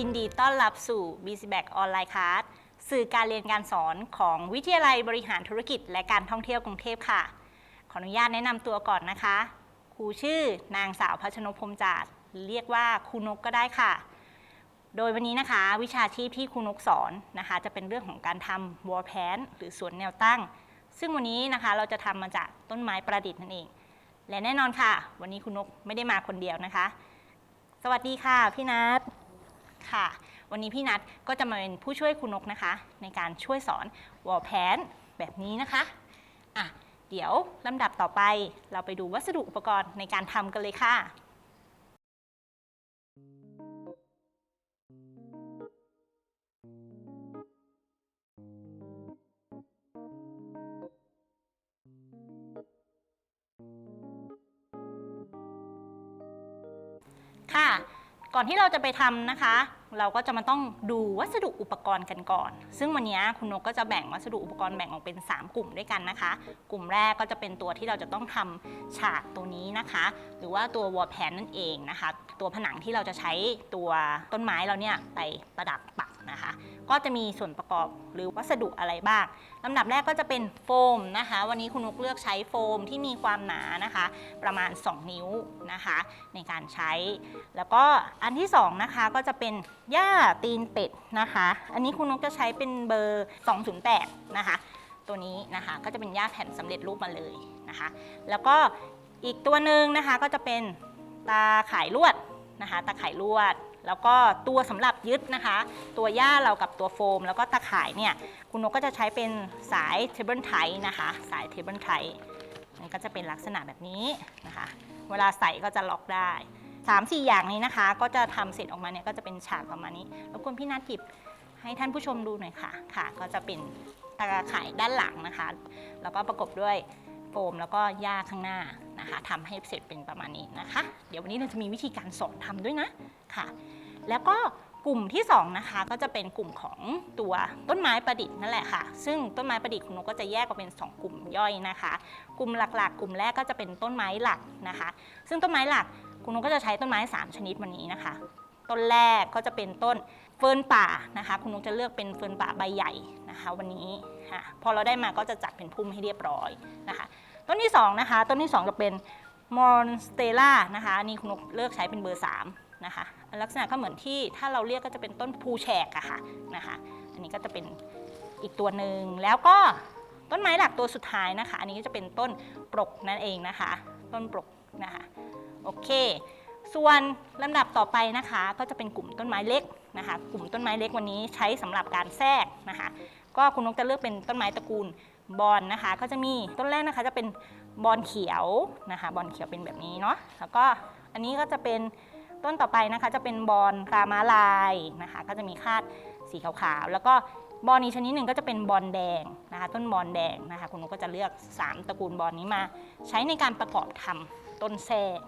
ยินดีต้อนรับสู่ b c b a c ออนไลน์ค a s สื่อการเรียนการสอนของวิทยาลัยบริหารธุรกิจ และการท่องเที่ยวกรุงเทพค่ะ ขออนุญาตแนะนำตัวก่อนนะคะ ครูชื่อนางสาวพัชนพรมจาดเรียกว่าครูนกก็ได้ค่ะ โดยวันนี้นะคะ วิชาชีพที่ครูนกสอนนะคะ จะเป็นเรื่องของการทำวอลแพนหรือสวนแนวตั้ง ซึ่งวันนี้นะคะเราจะทำมาจากต้นไม้ประดิษฐ์นั่นเอง และแน่นอนค่ะ วันนี้คุณนกไม่ได้มาคนเดียวนะคะ สวัสดีค่ะพี่นัท ค่ะ วันนี้พี่นัทก็จะมาเป็นผู้ช่วยคุณนกนะคะ ในการช่วยสอนวอลแพนแบบนี้นะคะอะเดี๋ยวลำดับต่อไปเราไปดูวัสดุอุปกรณ์ในการทำกันเลยค่ะค่ะ ก่อนที่เราจะไปทำนะคะ เราก็จะมาต้องดูวัสดุอุปกรณ์กันก่อน ซึ่งวันนี้คุณนกก็จะแบ่งวัสดุอุปกรณ์แบ่งออกเป็น 3 กลุ่มด้วยกันนะคะ กลุ่มแรกก็จะเป็นตัวที่เราจะต้องทำฉากตัวนี้นะคะ หรือว่าตัววอลแพนนั่นเองนะคะ ตัวผนังที่เราจะใช้ตัวต้นไม้เราเนี่ยไปประดับปัก นะคะ ก็จะมีส่วนประกอบหรือวัสดุอะไรบ้างลำดับแรกก็จะเป็นโฟมนะคะ วันนี้คุณนุกเลือกใช้โฟมที่มีความหนานะคะ ประมาณ 2 นิ้วนะคะ ในการใช้ แล้วก็อันที่2นะคะก็จะเป็นหญ้าตีนเป็ดนะคะ อันนี้คุณนุกจะใช้เป็นเบอร์ 208 นะคะ ตัวนี้นะคะก็จะเป็นหญ้าแผ่นสำเร็จรูปมาเลยนะคะ แล้วก็อีกตัวหนึ่งนะคะก็จะเป็นตาข่ายลวดนะคะ ตาข่ายลวด แล้วก็ตัวสำหรับยึดนะคะ ตัวหญ้าเรากับตัวโฟม แล้วก็ตาข่ายเนี่ยคุณนกก็จะใช้เป็นสายเทเบิลไทนะคะ สายเทเบิลไทมันก็จะเป็นลักษณะแบบนี้นะคะ เวลาใส่ก็จะล็อกได้3 4อย่างนี้นะคะ ก็จะทำเสร็จออกมาเนี่ยก็จะเป็นฉากประมาณนี้แล้วคุณพี่นัทหยิบให้ท่านผู้ชมดูหน่อยค่ะค่ะ ก็จะเป็นตาข่ายด้านหลังนะคะ แล้วก็ประกบด้วย โฟมแล้วก็หญ้าข้างหน้านะคะทำให้เสร็จเป็นประมาณนี้นะคะ เดี๋ยววันนี้เราจะมีวิธีการสอนทำด้วยนะค่ะ แล้วก็กลุ่มที่2นะคะก็จะเป็นกลุ่มของตัวต้นไม้ประดิษฐ์นั่นแหละค่ะ ซึ่งต้นไม้ประดิษฐ์คุณนกก็จะแยกออกเป็น 2 กลุ่มย่อยนะคะ กลุ่มหลักๆ กลุ่มแรกก็จะเป็นต้นไม้หลักนะคะ ซึ่งต้นไม้หลักคุณนกก็จะใช้ต้นไม้ 3 ชนิดวันนี้นะคะ ต้นแรกก็จะเป็นต้น เฟิร์นป่านะคะ คุณนกจะเลือกเป็นเฟิร์นป่าใบใหญ่นะคะ วันนี้ค่ะพอเราได้มาก็จะจัดเป็นพุ่มให้เรียบร้อยนะคะ ต้นที่2นะคะ ต้นที่2จะเป็นมอนสเตล่านะคะอันนี่คุณนกเลือกใช้เป็นเบอร์3นะคะ ลักษณะก็เหมือนที่ถ้าเราเรียกก็จะเป็นต้นภูแฉกอะค่ะนะคะ อันนี้ก็จะเป็นอีกตัวหนึ่งแล้วก็ต้นไม้หลักตัวสุดท้ายนะคะ อันนี้ก็จะเป็นต้นปรกนั่นเองนะคะ ต้นปรกนะคะ โอเค ส่วนลำดับต่อไปนะคะ ก็จะเป็นกลุ่มต้นไม้เล็กนะคะ กลุ่มต้นไม้เล็กวันนี้ใช้สำหรับการแทรกนะคะ ก็คุณนกจะเลือกเป็นต้นไม้ตระกูลบอนนะคะ ก็จะมีต้นแรกนะคะจะเป็นบอนเขียวนะคะ บอนเขียวเป็นแบบนี้เนาะแล้วก็อันนี้ก็จะเป็นต้นต่อไปนะคะ จะเป็นบอนตาม้าลายนะคะ ก็จะมีคาดสีขาวๆแล้วก็บอนอีกชนิดหนึ่งก็จะเป็นบอนแดงนะคะ ต้นบอนแดงนะคะ คุณนกก็จะเลือก 3 ตระกูลบอนนี้มา ใช้ในการประกอบทำต้นแทรก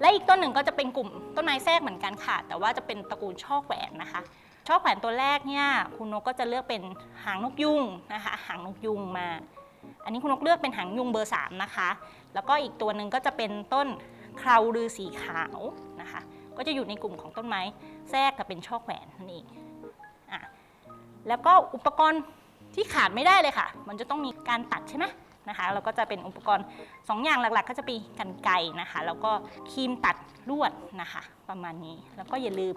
และอีกต้นหนึ่งก็จะเป็นกลุ่มต้นไม้แทรกเหมือนกันค่ะ แต่ว่าจะเป็นตระกูลช่อแหวนนะคะ ช่อแขวนตัวแรกเนี่ยคุณนกก็จะเลือกเป็นหางนกยุงนะคะ หางนกยุงมา อันนี้คุณนกเลือกเป็นหางยุงเบอร์3นะคะ แล้วก็อีกตัวหนึ่งก็จะเป็นต้นคราวลือสีขาวนะคะ ก็จะอยู่ในกลุ่มของต้นไม้แทรกแต่เป็นช่อแขวนนั่นเองอะแล้วก็อุปกรณ์ที่ขาดไม่ได้เลยค่ะ มันจะต้องมีการตัดใช่ไหม นะคะ แล้วก็จะเป็นอุปกรณ์ 2 อย่างหลักๆ ก็จะเป็นกันไกรนะคะ แล้วก็ครีมตัดลวดนะคะ ประมาณนี้ แล้วก็อย่าลืม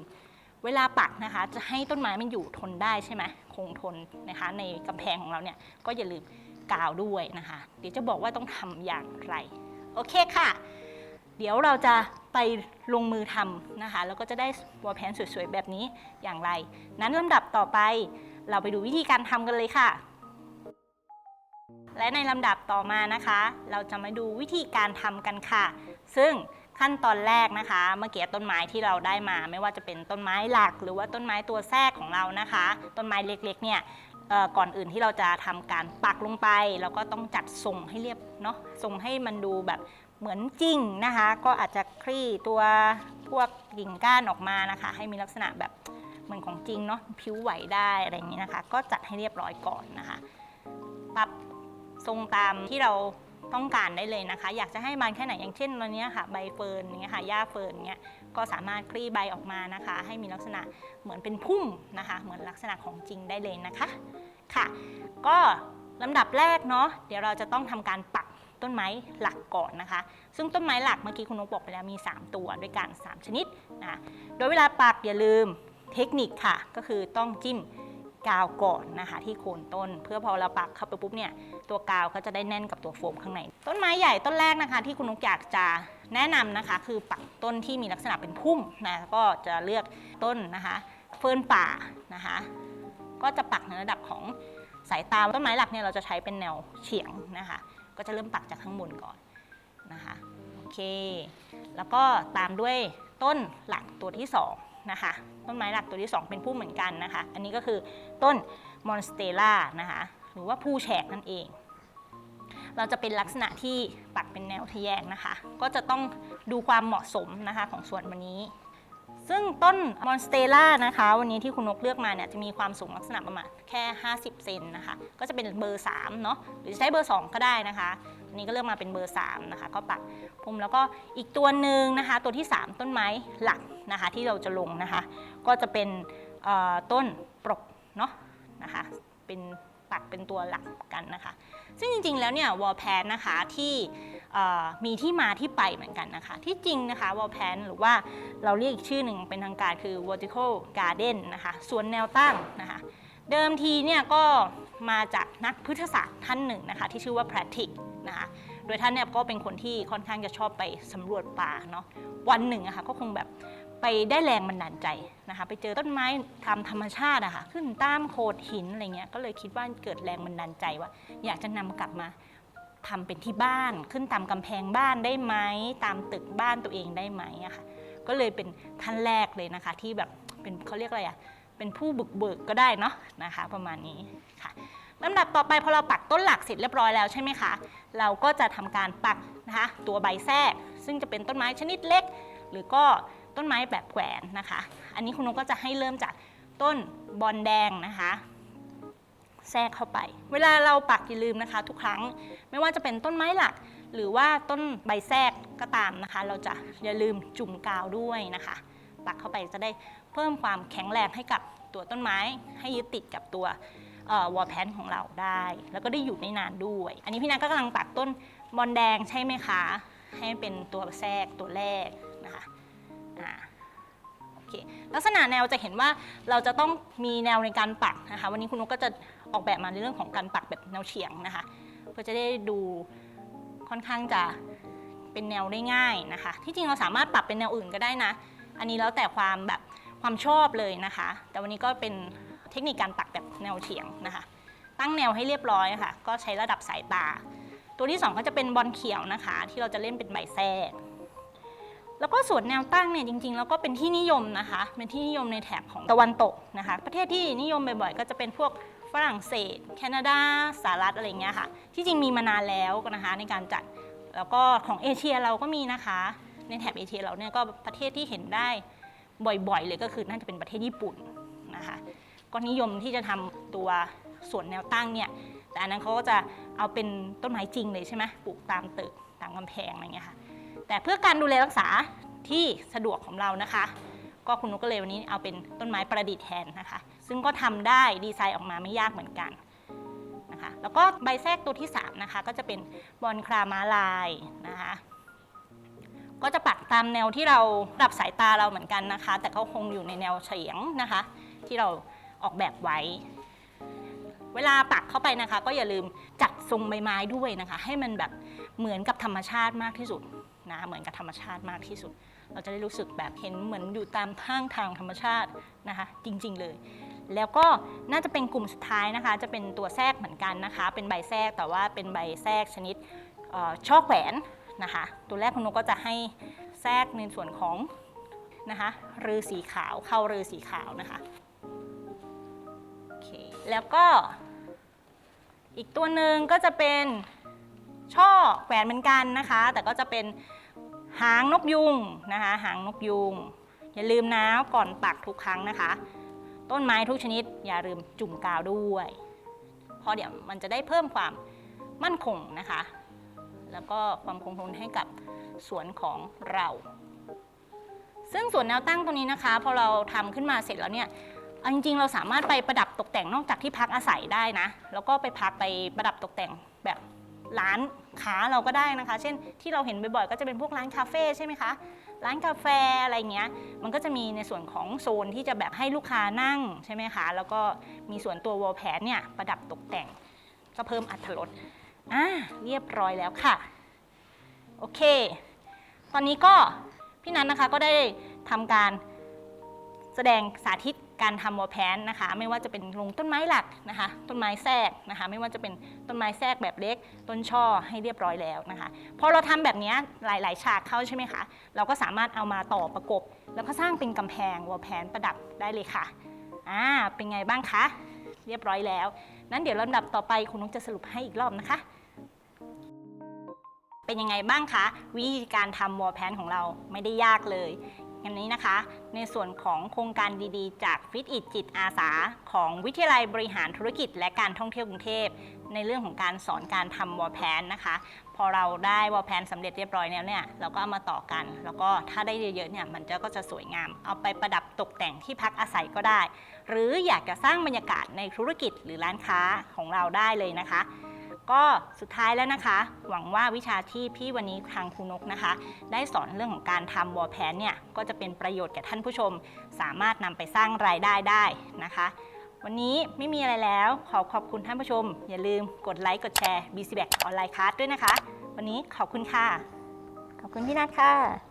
เวลาปักนะคะ จะให้ต้นไม้มันอยู่ทนได้ใช่ไหมคงทนนะคะ ในกำแพงของเราเนี่ยก็อย่าลืมกาวด้วยนะคะ เดี๋ยวจะบอกว่าต้องทำอย่างไร โอเคค่ะ เดี๋ยวเราจะไปลงมือทำนะคะ แล้วก็จะได้วอลแพนสวยๆ แบบนี้อย่างไร นั้นลำดับต่อไปเราไปดูวิธีการทำกันเลยค่ะ และในลำดับต่อมานะคะ เราจะมาดูวิธีการทำกันค่ะ ซึ่งขั้นตอนแรกนะคะ เมื่อกี้ต้นไม้ที่เราได้มา ไม่ว่าจะเป็นต้นไม้หลัก หรือว่าต้นไม้ตัวแทรกของเรานะคะ ต้นไม้เล็กๆเนี่ยก่อนอื่นที่เราจะทำการปักลงไปเราก็ต้องจัดทรงให้เรียบเนาะทรงให้มันดูแบบเหมือนจริงนะคะ ก็อาจจะคลี่ตัวพวกกิ่งก้านออกมานะคะ ให้มีลักษณะแบบเหมือนของจริงเนาะผิวไหวได้อะไรอย่างนี้นะคะ ก็จัดให้เรียบร้อยก่อนนะคะ ทรงตามที่เราต้องการได้เลยนะคะ อยากจะให้บานแค่ไหนอย่างเช่นตอนนี้ค่ะใบเฟิร์นอย่างเงี้ยค่ะหญ้าเฟิร์นเงี้ยก็สามารถคลี่ใบออกมานะคะ ให้มีลักษณะเหมือนเป็นพุ่มนะคะ เหมือนลักษณะของจริงได้เลยนะคะค่ะ ก็ลำดับแรกเนาะเดี๋ยวเราจะต้องทำการปักต้นไม้หลักก่อนนะคะ ซึ่งต้นไม้หลักเมื่อกี้คุณนกบอกไปแล้วมี 3 ตัวด้วยกัน 3 ชนิดนะโดยเวลาปักอย่าลืมเทคนิคค่ะ ก็คือต้องจิ้ม กาวก่อนนะคะที่โคนต้น เพื่อพอเราปักเข้าไปปุ๊บเนี่ยตัวกาวก็จะได้แน่นกับตัวโฟมข้างใน ต้นไม้ใหญ่ต้นแรกนะคะ ที่คุณนกอยากจะแนะนำนะคะ คือปักต้นที่มีลักษณะเป็นพุ่มนะก็จะเลือกต้นนะคะเฟิร์นป่านะคะ ก็จะปักในระดับของสายตาต้นไม้หลักเนี่ยเราจะใช้เป็นแนวเฉียงนะคะ ก็จะเริ่มปักจากข้างบนก่อนนะคะโอเค แล้วก็ตามด้วยต้นหลักตัวที่2 นะคะ ต้นไม้หลักตัวที่ 2 เป็นผู้เหมือนกันนะคะ อันนี้ก็คือต้นมอนสเตล่านะคะ หรือว่าผู้แฉกนั่นเอง เราจะเป็นลักษณะที่ปักเป็นแนวทะแยงนะคะ ก็จะต้องดูความเหมาะสมนะคะของส่วนวันนี้ ซึ่งต้นมอนสเตล่านะคะ วันนี้ที่คุณนกเลือกมาเนี่ยจะมีความสูงลักษณะประมาณแค่ 50 เซนนะคะ ก็จะเป็นเบอร์3เนาะหรือใช้เบอร์ 2 ก็ได้นะคะอันนี้ก็เลือกมาเป็นเบอร์3นะคะก็ปักพุ่มแล้วก็อีกตัวหนึ่งนะคะ ตัวที่ 3 ต้นไม้หลักนะคะที่เราจะลงนะคะ ก็จะเป็นต้นปรกเนาะนะคะเป็นปักเป็นตัวหลักกันนะคะ ซึ่งจริงๆแล้วเนี่ยวอลแพนนะคะที่ มีที่มาที่ไปเหมือนกันนะคะ ที่จริงนะคะวอลแพนหรือว่าเราเรียกอีกชื่อหนึ่งเป็นทางการคือ vertical garden นะคะสวนแนวตั้งนะคะ เดิมทีเนี่ยก็มาจากนักพฤกษศาสตร์ท่านหนึ่งนะคะ ที่ชื่อว่า Pratik นะคะโดยท่านเนี่ยก็เป็นคนที่ค่อนข้างจะชอบไปสำรวจป่าเนาะวันหนึ่งอะคะก็คงแบบไปได้แรงบันดาลใจนะคะ ไปเจอต้นไม้ตามธรรมชาติอะคะ่ะขึ้นตามโขดหินอะไรเงี้ยก็เลยคิดว่าเกิดแรงบันดาลใจว่า อยากจะนำกลับมา ทำเป็นที่บ้านขึ้นตามกำแพงบ้านได้ไหมตามตึกบ้านตัวเองได้ไหมอะค่ะก็เลยเป็นท่านแรกเลยนะคะ ที่แบบเป็นเขาเรียกอะไรอะเป็นผู้บุกเบิกก็ได้เนาะนะคะ ประมาณนี้ค่ะลำดับต่อไปพอเราปักต้นหลักเสร็จเรียบร้อยแล้วใช่ไหมคะเราก็จะทำการปักนะคะ ตัวใบแทรก ซึ่งจะเป็นต้นไม้ชนิดเล็ก หรือก็ต้นไม้แบบแขวนนะคะ อันนี้คุณนกก็จะให้เริ่มจากต้นบอลแดงนะคะ แทรกเข้าไป เวลาเราปักอย่าลืมนะคะ ทุกครั้งไม่ว่าจะเป็นต้นไม้หลัก หรือว่าต้นใบแทรกก็ตามนะคะ เราจะอย่าลืมจุ่มกาวด้วยนะคะ ปักเข้าไปจะได้เพิ่มความแข็งแรงให้กับตัวต้นไม้ ให้ยึดติดกับตัววอลแพนของเราได้ แล้วก็ได้อยู่ได้นานด้วย อันนี้พี่นัทก็กำลังปักต้นบอลแดงใช่ไหมคะ ให้เป็นตัวแทรกตัวแรกนะคะอ่า เคลักษณะแนวจะเห็นว่าเราจะต้องมีแนวในการปักนะคะ วันนี้คุณนุกก็จะออกแบบมาในเรื่องของการปักแบบแนวเฉียงนะคะ เพื่อจะได้ดูค่อนข้างจะเป็นแนวได้ง่ายนะคะ ที่จริงเราสามารถปรับเป็นแนวอื่นก็ได้นะ อันนี้แล้วแต่ความแบบความชอบเลยนะคะ แต่วันนี้ก็เป็นเทคนิคการปักแบบแนวเฉียงนะคะ ตั้งแนวให้เรียบร้อยค่ะ ก็ใช้ระดับสายตา ตัวที่ 2 ก็จะเป็นบอลเขียวนะคะ ที่เราจะเล่นเป็นใบแทรก แล้วก็ส่วนแนวตั้งเนี่ยจริงๆ แล้วก็เป็นที่นิยมนะคะ เป็นที่นิยมในแถบของตะวันตกนะคะ ประเทศที่นิยมบ่อยๆ ก็จะเป็นพวกฝรั่งเศส แคนาดาสหรัฐอะไรเงี้ยค่ะ ที่จริงมีมานานแล้วนะคะในการจัด แล้วก็ของเอเชียเราก็มีนะคะ ในแถบเอเชียเราเนี่ยก็ประเทศที่เห็นได้บ่อยๆ เลยก็คือน่าจะเป็นประเทศญี่ปุ่นนะคะ ก็นิยมที่จะทำตัวส่วนแนวตั้งเนี่ย แต่อันนั้นเขาก็จะเอาเป็นต้นไม้จริงเลยใช่ไหมปลูกตามตึกตามกำแพงอะไรเงี้ยค่ะ แต่เพื่อการดูแลรักษาที่สะดวกของเรานะคะ ก็คุณนุกก็เลยวันนี้เอาเป็นต้นไม้ประดิษฐ์แทนนะคะ ซึ่งก็ทำได้ดีไซน์ออกมาไม่ยากเหมือนกันนะคะแล้วก็ใบแทรกตัวที่ 3 นะคะ ก็จะเป็นบอลครามาลายนะคะก็จะปักตามแนวที่เราดับสายตาเราเหมือนกันนะคะ แต่ก็คงอยู่ในแนวเฉียงนะคะ ที่เราออกแบบไว้ เวลาปักเข้าไปนะคะ ก็อย่าลืมจัดทรงใบไม้ด้วยนะคะ ให้มันแบบเหมือนกับธรรมชาติมากที่สุด นะเหมือนกับธรรมชาติมากที่สุด เราจะได้รู้สึกแบบเห็นเหมือนอยู่ตามทางทางธรรมชาตินะคะ จริงๆเลย แล้วก็น่าจะเป็นกลุ่มสุดท้ายนะคะ จะเป็นตัวแทรกเหมือนกันนะคะ เป็นใบแทรกแต่ว่าเป็นใบแทรกชนิดช่อแขวนนะคะ ตัวแรกคุณนกก็จะให้แทรกในส่วนของนะคะรือสีขาวเข้ารือสีขาวนะคะโอเคแล้วก็ อีกตัวหนึ่งก็จะเป็นช่อแขวนเหมือนกันนะคะ แต่ก็จะเป็น หางนกยุงนะคะ หางนกยุง อย่าลืมนะก่อนปักทุกครั้งนะคะ ต้นไม้ทุกชนิด อย่าลืมจุ่มกาวด้วย เพราะเดี๋ยวมันจะได้เพิ่มความมั่นคงนะคะ แล้วก็ความคงทนให้กับสวนของเรา ซึ่งสวนแนวตั้งตรงนี้นะคะ พอเราทำขึ้นมาเสร็จแล้วเนี่ยจริงๆเราสามารถไปประดับตกแต่งนอกจากที่พักอาศัยได้นะ แล้วก็ไปพักไปประดับตกแต่งแบบ ร้านค้าเราก็ได้นะคะ เช่นที่เราเห็นบ่อยๆ ก็จะเป็นพวกร้านคาเฟ่ใช่ไหมคะ ร้านกาแฟอะไรเงี้ย มันก็จะมีในส่วนของโซนที่จะแบบให้ลูกค้านั่งใช่ไหมคะ แล้วก็มีส่วนตัววอลแพนเนี่ยประดับตกแต่ง ก็เพิ่มอัตรสอ่าเรียบร้อยแล้วค่ะ โอเค ตอนนี้ก็พี่นันนะคะก็ได้ทำการแสดงสาธิต การทำวอลแพนนะคะ ไม่ว่าจะเป็นลงต้นไม้หลักนะคะ ต้นไม้แทรกนะคะ ไม่ว่าจะเป็นต้นไม้แทรกแบบเล็ก ต้นช่อให้เรียบร้อยแล้วนะคะพอเราทำแบบนี้หลาย ๆ ฉากเข้าใช่ไหมคะเราก็สามารถเอามาต่อประกบ แล้วก็สร้างเป็นกำแพงวอลแพนประดับได้เลยค่ะอ่าเป็นไงบ้างคะเรียบร้อยแล้ว นั้นเดี๋ยวลำดับต่อไปคุณนุกจะสรุปให้อีกรอบนะคะ เป็นยังไงบ้างคะวิธีการทำวอลแพนของเราไม่ได้ยากเลย อันนี้นะคะ ในส่วนของโครงการดีๆ จากฟิตอิจิตอาสา ของวิทยาลัยบริหารธุรกิจ และการท่องเที่ยวกรุงเทพ ในเรื่องของการสอนการทำวอลแพนนะคะ พอเราได้วอลแพนสำเร็จเรียบร้อยแล้วเนี่ยเราก็เอามาต่อกัน แล้วก็ถ้าได้เยอะๆเนี่ยมันจะก็จะสวยงาม เอาไปประดับตกแต่งที่พักอาศัยก็ได้ หรืออยากจะสร้างบรรยากาศในธุรกิจหรือร้านค้าของเราได้เลยนะคะ ก็สุดท้ายแล้วนะคะ หวังว่าวิชาที่พี่วันนี้ทางครูนกนะคะ ได้สอนเรื่องของการทำวอลแพนเนี่ยก็จะเป็นประโยชน์แก่ท่านผู้ชม สามารถนำไปสร้างรายได้ได้นะคะ วันนี้ไม่มีอะไรแล้ว ขอขอบคุณท่านผู้ชม อย่าลืมกดไลค์กดแชร์ BC b a c ออนไลน์คลาสด้วยนะคะ วันนี้ขอบคุณค่ะ ขอบคุณพี่นัทค่ะ